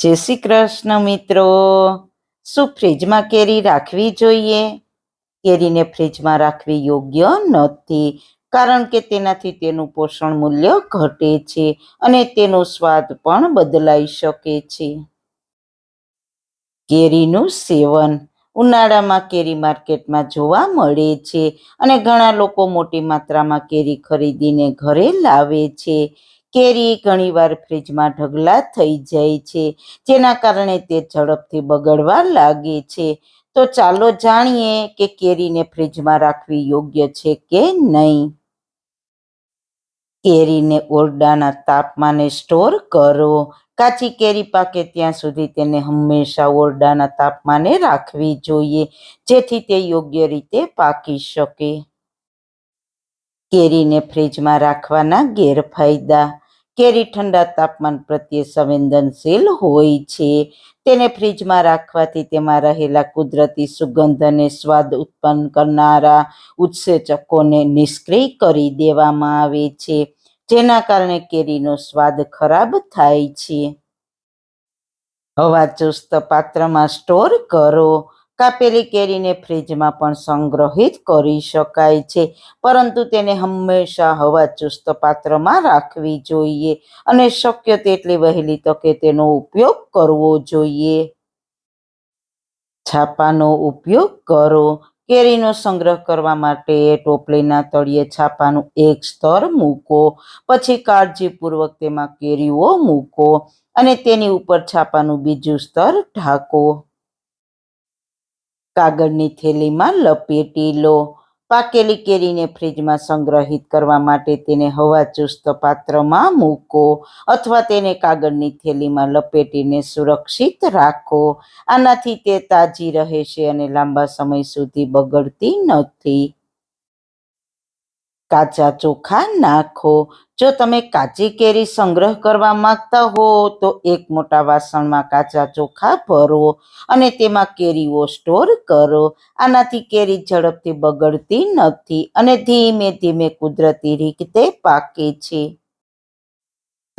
જય શ્રી કૃષ્ણ મિત્રો. શું ફ્રીજમાં કેરી રાખવી જોઈએ? કેરીને ફ્રીજમાં રાખવી યોગ્ય નથી, કારણ કે તેનાથી તેનું પોષણ મૂલ્ય ઘટે છે અને તેનો સ્વાદ પણ બદલાઈ શકે છે. કેરીનું સેવન. ઉનાળામાં કેરી માર્કેટમાં જોવા મળે છે અને ઘણા લોકો મોટી માત્રામાં કેરી ખરીદીને ઘરે લાવે છે. કેરી ઘણીવાર ફ્રીજમાં ઢગલા થઈ જાય છે, જેના કારણે તે ઝડપથી બગડવા લાગે છે. તો ચાલો જાણીએ કે કેરીને ફ્રીજમાં રાખવી યોગ્ય છે કે નહીં. કેરીને ઓરડાના તાપમાને સ્ટોર કરો. કાચી કેરી પાકે ત્યાં સુધી તેને હંમેશા ઓરડાના તાપમાને રાખવી જોઈએ, જેથી તે યોગ્ય રીતે પાકી શકે. કેરીને ફ્રીજમાં રાખવાના ગેરફાયદા. કેરી ઠંડા તાપમાન પ્રત્યે સંવેદનશીલ હોય છે. તેને ફ્રીજમાં રાખવાથી તેમાં રહેલા કુદરતી સુગંધ અને સ્વાદ ઉત્પન્ન કરનારા ઉત્સેચકોને નિષ્ક્રિય કરી દેવામાં આવે છે, જેના કારણે કેરીનો સ્વાદ ખરાબ થાય છે. હવા ચુસ્ત પાત્રમાં સ્ટોર કરો. કાપેલી કેરીને ફ્રીજમાં પણ સંગ્રહિત કરી શકાય છે. પરંતુ તેને હંમેશા હવા ચુસ્ત પાત્રમાં રાખવી જોઈએ અને શક્ય તેટલી વહેલી તકે તેનો ઉપયોગ કરવો જોઈએ. છાપાનો ઉપયોગ કરો. કેરીનો સંગ્રહ કરવા માટે ટોપલીના તળિયે છાપાનું એક સ્તર મૂકો. પછી કાળજીપૂર્વક તેમાં કેરીઓ મૂકો અને તેની ઉપર છાપાનું બીજું સ્તર ઢાંકો. કાગળની થેલીમાં લપેટી લો. પાકેલી કેરીને ફ્રીજમાં સંગ્રહિત કરવા માટે તેને હવાચુસ્ત પાત્રમાં મૂકો અથવા તેને કાગળની થેલીમાં લપેટીને સુરક્ષિત રાખો. આનાથી તે તાજી રહેશે અને લાંબા સમય સુધી બગડતી નથી. કાચા ચોખા નાખો. જો તમે કાચી કેરી સંગ્રહ કરવા માંગતા હો, તો એક મોટા વાસણમાં કાચા ચોખા ભરો અને તેમાં કેરીઓ સ્ટોર કરો. આનાથી કેરી ઝડપથી બગડતી નથી અને ધીમે ધીમે કુદરતી રીતે પાકે છે.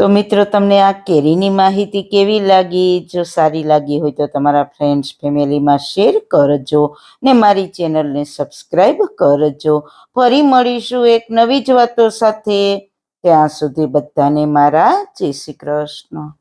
તો મિત્રો, તમને આ કેરીની માહિતી કેવી લાગી? જો સારી લાગી હોય તો તમારા ફ્રેન્ડ્સ ફેમિલીમાં શેર કરજો ને મારી ચેનલને સબસ્ક્રાઈબ કરજો. ફરી મળીશું એક નવી જ વાતો સાથે. ત્યાં સુધી બધાને મારા જય શ્રી કૃષ્ણ.